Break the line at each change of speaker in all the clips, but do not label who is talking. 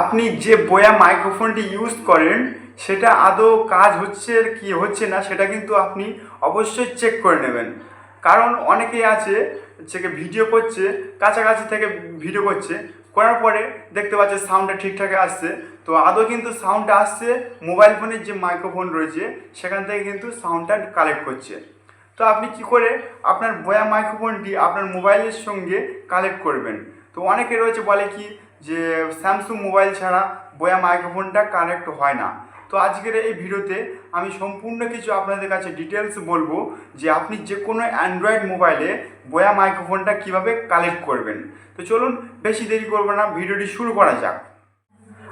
আপনি যে বয়া মাইক্রোফোনটি ইউজ করেন, সেটা আদৌ কাজ হচ্ছে কি হচ্ছে না, সেটা কিন্তু আপনি অবশ্যই চেক করে নেবেন। কারণ অনেকেই আছে হচ্ছে ভিডিও করছে, কাছাকাছি থেকে ভিডিও করছে, করার পরে দেখতে পাচ্ছে সাউন্ডটা ঠিকঠাক আসছে। তো আদৌ কিন্তু সাউন্ডটা আসছে, মোবাইল ফোনের যে মাইক্রোফোন রয়েছে, সেখান থেকে কিন্তু সাউন্ডটা কালেক্ট করছে। তো আপনি কি করে আপনার বয়া মাইক্রোফোনটি আপনার মোবাইলের সঙ্গে কালেক্ট করবেন? তো অনেকে রয়েছে বলে কি যে স্যামসুং মোবাইল ছাড়া বয়া মাইক্রোফোনটা কানেক্ট হয় না। তো আজকের এই ভিডিওতে আমি সম্পূর্ণ কিছু আপনাদের কাছে ডিটেলস বলব যে আপনি যে কোনো অ্যান্ড্রয়েড মোবাইলে বয়া মাইক্রোফোনটা কীভাবে কালেক্ট করবেন। তো চলুন, বেশি দেরি করব না, ভিডিওটি শুরু করা যাক।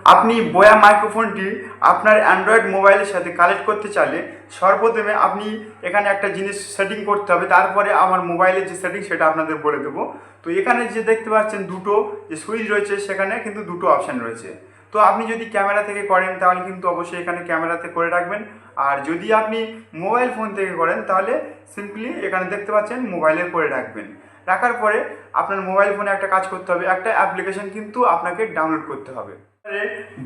আপনি বয়া মাইক্রোফোনটি আপনার অ্যান্ড্রয়েড মোবাইলের সাথে কালেক্ট করতে চাইলে সর্বপ্রথমে আপনি এখানে একটা জিনিস সেটিং করতে হবে। তারপরে আমার মোবাইলের যে সেটিং সেটা আপনাদের বলে দেবো। তো এখানে যে দেখতে পাচ্ছেন দুটো যে সুইচ রয়েছে সেখানে কিন্তু দুটো অপশান রয়েছে। তো আপনি যদি ক্যামেরা থেকে করেন তাহলে কিন্তু অবশ্যই এখানে ক্যামেরাতে করে রাখবেন। আর যদি আপনি মোবাইল ফোন থেকে করেন তাহলে সিম্পলি এখানে দেখতে পাচ্ছেন মোবাইলে করে রাখবেন। রাখার পরে আপনার মোবাইল ফোনে একটা কাজ করতে হবে। একটা অ্যাপ্লিকেশন কিন্তু আপনাকে ডাউনলোড করতে হবে।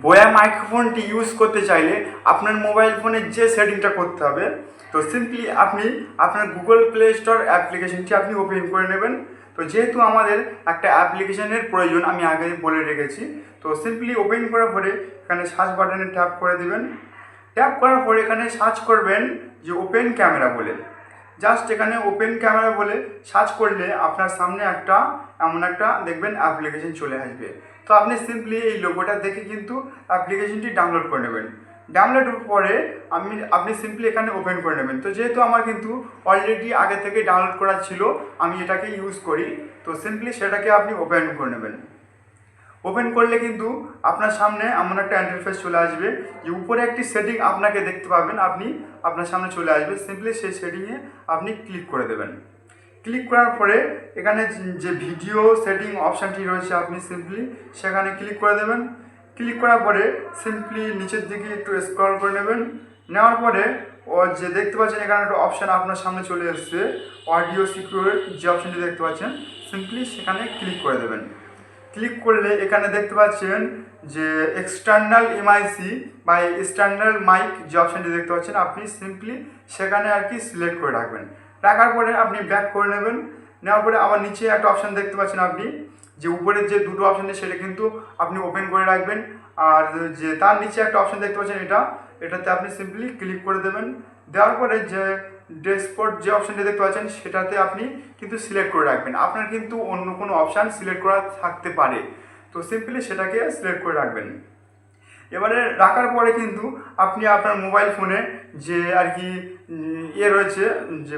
বয়া মাইক্রোফোনটি ইউজ করতে চাইলে আপনার মোবাইল ফোনে যে সেটিংটা করতে হবে, তো সিম্পলি আপনি আপনার গুগল প্লে স্টোর অ্যাপ্লিকেশনটি আপনি ওপেন করে নেবেন। তো যেহেতু আমাদের একটা অ্যাপ্লিকেশনের প্রয়োজন, আমি আগে বলে রেখেছি, তো সিম্পলি ওপেন করার পরে এখানে সার্চ বাটনে ট্যাপ করে দেবেন। ট্যাপ করার পরে এখানে সার্চ করবেন যে ওপেন ক্যামেরা বলে। জাস্ট এখানে ওপেন ক্যামেরা বলে সার্চ করলে আপনার সামনে একটা, এমন একটা দেখবেন অ্যাপ্লিকেশন চলে আসবে। তো আপনি সিম্পলি এই লোগোটা দেখে কিন্তু অ্যাপ্লিকেশনটি ডাউনলোড করে নেবেন। ডাউনলোড পরে আমি, আপনি সিম্পলি এখানে ওপেন করে নেবেন। তো যেহেতু আমার কিন্তু অলরেডি আগে থেকে ডাউনলোড করা ছিল, আমি এটাকে ইউজ করি। তো সিম্পলি সেটাকে আপনি ওপেন করে নেবেন। ওপেন করলে কিন্তু আপনার সামনে এমন একটা ইন্টারফেস চলে আসবে যে উপরে একটি সেটিং আপনাকে দেখতে পাবেন। আপনি আপনার সামনে চলে আসবে। সিম্পলি সেই সেটিংয়ে আপনি ক্লিক করে দেবেন। ক্লিক করার পরে এখানে যে ভিডিও সেটিং অপশানটি রয়েছে আপনি সিম্পলি সেখানে ক্লিক করে দেবেন। ক্লিক করার পরে সিম্পলি নিচের দিকে একটু স্ক্রল করে নেবেন। নেওয়ার পরে ও যে দেখতে পাচ্ছেন এখানে একটা অপশান আপনার সামনে চলে এসছে অডিও সিকিউর যে অপশানটি দেখতে পাচ্ছেন সিম্পলি সেখানে ক্লিক করে দেবেন। ক্লিক করলে এখানে দেখতে পাচ্ছেন যে এক্সটার্নাল এমআইসি বা এক্সটার্নাল মাইক যে অপশানটি দেখতে পাচ্ছেন, আপনি সিম্পলি সেখানে আর কি সিলেক্ট করে রাখবেন। রাখার পরে আপনি ব্যাক করে নেবেন। নেওয়ার পরে আবার নিচে একটা অপশান দেখতে পাচ্ছেন আপনি, যে উপরের যে দুটো অপশান সেটা কিন্তু আপনি ওপেন করে রাখবেন। আর যে তার নিচে একটা অপশান দেখতে পাচ্ছেন এটা, এটাতে আপনি সিম্পলি ক্লিক করে দেবেন। দেওয়ার পরে যে ডেস্কপট যে অপশানটি দেখতে পাচ্ছেন, সেটাতে আপনি কিন্তু সিলেক্ট করে রাখবেন। আপনার কিন্তু অন্য কোনো অপশান সিলেক্ট করা থাকতে পারে। তো সিম্পলি সেটাকে সিলেক্ট করে রাখবেন। এবারে রাখার পরে কিন্তু আপনি আপনার মোবাইল ফোনে যে আর কি ইয়ে রয়েছে, যে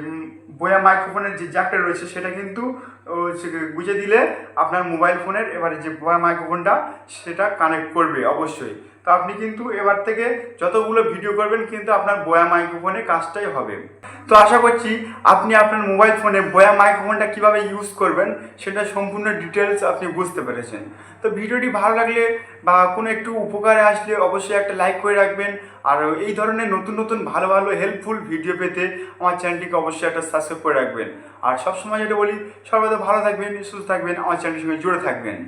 বয়া মাইক্রোফোনের যে জ্যাকটা রয়েছে, সেটা কিন্তু গুজে দিলে আপনার মোবাইল ফোনের এবারে যে মাইক্রোফোনটা সেটা কানেক্ট করবে অবশ্যই। তো আপনি কিন্তু এবার থেকে যতগুলো ভিডিও করবেন কিন্তু আপনার বয়া মাইক্রোফোনে কাজটাই হবে। তো আশা করছি আপনি আপনার মোবাইল ফোনে বয়া মাইক্রোফোনটা কীভাবে ইউজ করবেন, সেটা সম্পূর্ণ ডিটেলস আপনি বুঝতে পেরেছেন। তো ভিডিওটি ভালো লাগলে বা কোনো একটু উপকারে আসলে অবশ্যই একটা লাইক করে রাখবেন। আর এই ধরনের নতুন নতুন ভালো ভালো হেল্পফুল ভিডিও পেতে আমার চ্যানেলটিকে অবশ্যই একটা সাবস্ক্রাইব করে রাখবেন। আর সবসময় যেটা বলি, সর্বদা ভালো থাকবেন সুস্থ থাকবেন আমার চ্যানেলের সঙ্গে জুড়ে থাকবেন।